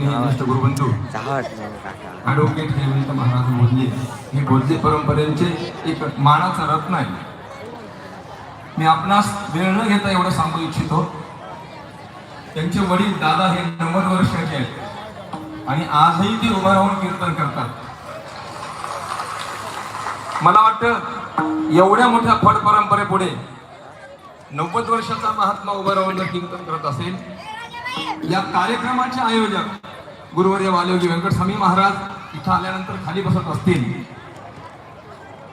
गुरुबंधू advocate Hemant Maharaj हे परंपरेचे एक मानाचा रत्न आहे मी आपणास वेळ न घेता एवढं सांगू इच्छितो. त्यांचे वडील दादा हे नव्वद वर्षाचे आहेत. आणि आजही ते उभं राहून कीर्तन करतात. मला वाटतं एवढ्या मोठ्या फड परंपरेपुढे नव्वद वर्षाचा महात्मा उभं राहून कीर्तन करत असेल. या कार्यक्रमाचे आयोजक गुरुवर्य वालयोगी व्यंकटस्वामी महाराज इथं आल्यानंतर खाली बसत असतील.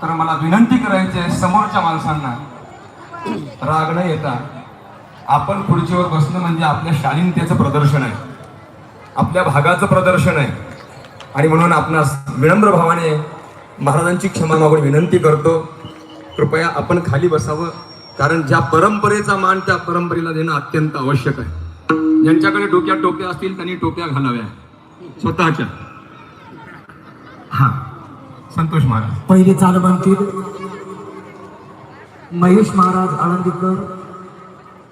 तर मला विनंती करायची आहे समोरच्या माणसांना. राग न येता आपण खुर्चीवर बसणं म्हणजे आपल्या शालीनतेचं प्रदर्शन आहे. आपल्या भागाचं प्रदर्शन आहे. आणि म्हणून आपणास विनम्र भावाने महाराजांची क्षमा मागून विनंती करतो. कृपया आपण खाली बसावं. कारण ज्या परंपरेचा मान त्या परंपरेला देणं अत्यंत आवश्यक आहे. ज्यांच्याकडे डोक्यात टोप्या असतील त्यांनी टोप्या घालाव्या. स्वतःच्या. हा. संतोष महाराज. पहिले चाल म्हणतील. महेश महाराज आळंदीकर.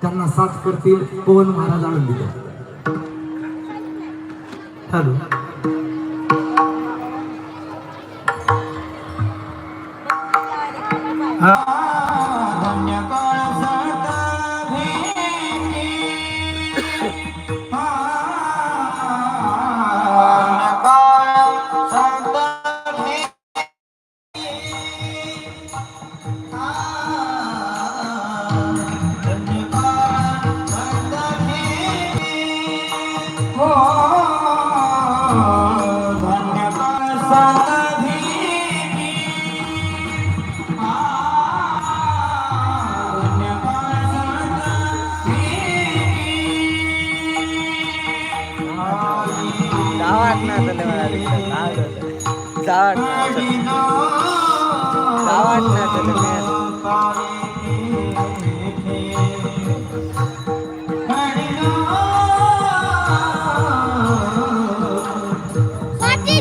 त्यांना साथ करतील. पवन महाराज आळंदीकर. हॅलो ना गावात ना तुला माझे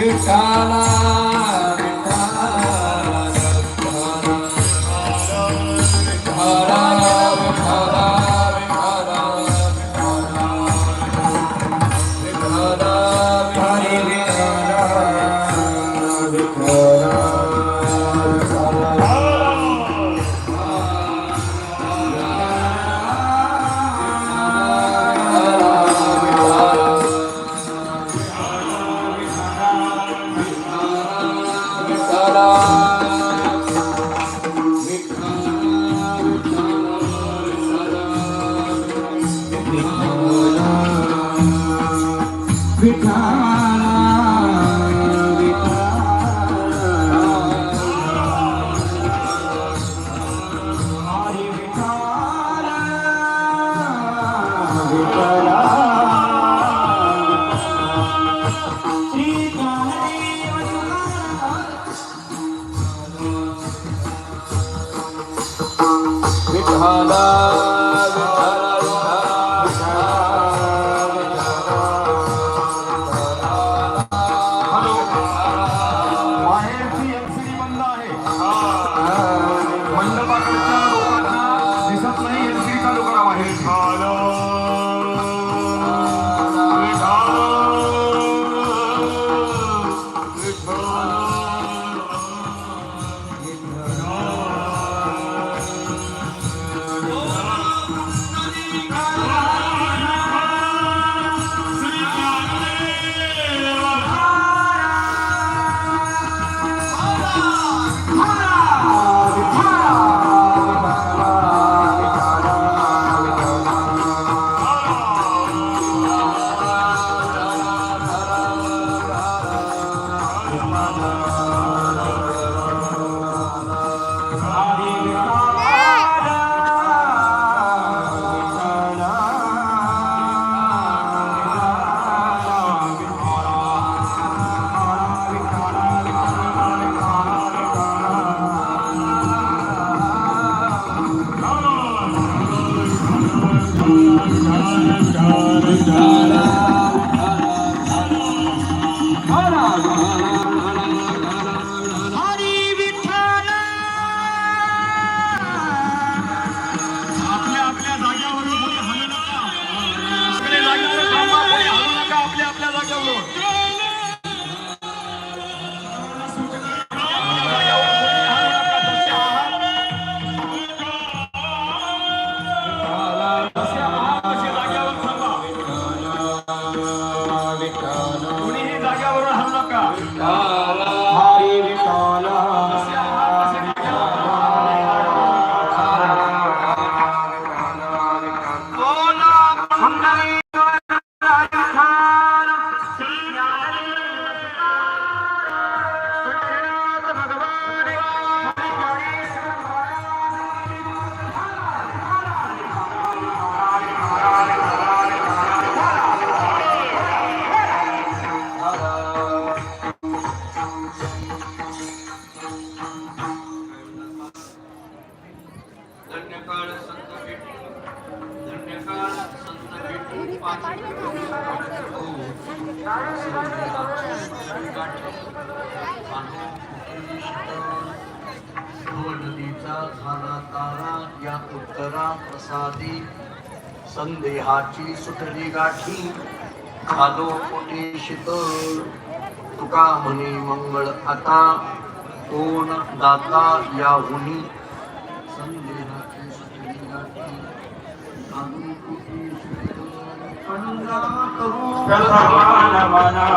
Vitala. नदीचा झाला तारा या उत्तरा प्रसादी संदेहाची सुटली गाठी खालो पोटी शीतळ? तुका म्हणे मंगळ आता कोण दाता या हुनी संदेहाची सुटली गाठी खालो पोटी शीतळ? भगवान मना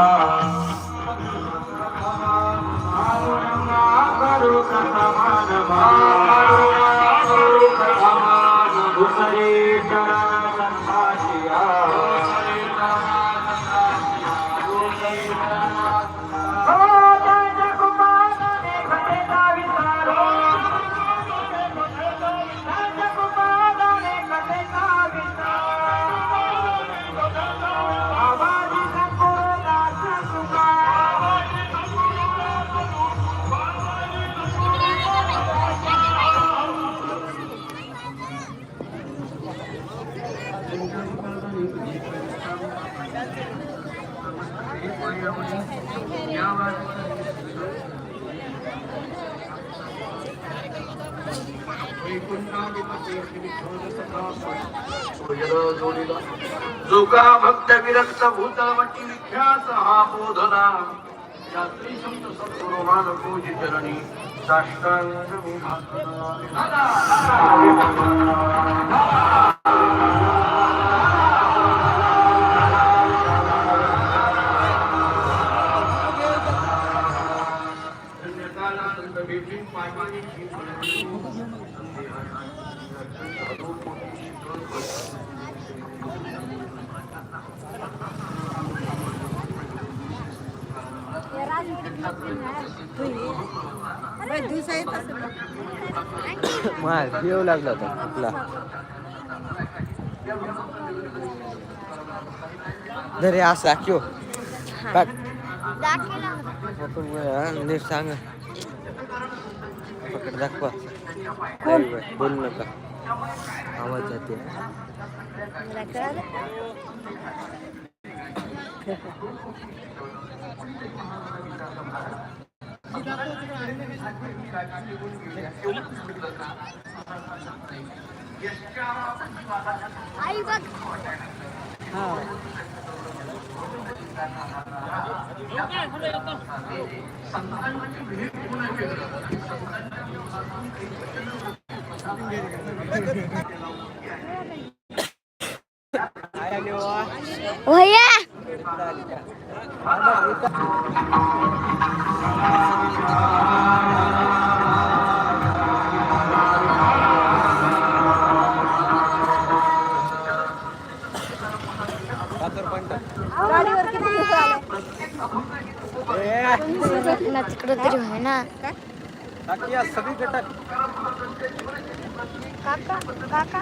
जो का भक्त विरक्त भूतवटी विख्यात हा बोधना या त्रिशब्द सद्गुरुमान पूजी चरणी साष्टांग विभाग मार येऊ लागला होता आपला दरे असा क्यो बघ. नीट सांग. पकड दाखवा. बोलू नका आवाज जाते. आई बघ. भैया ना तिकडं तरी आहे ना काका काका.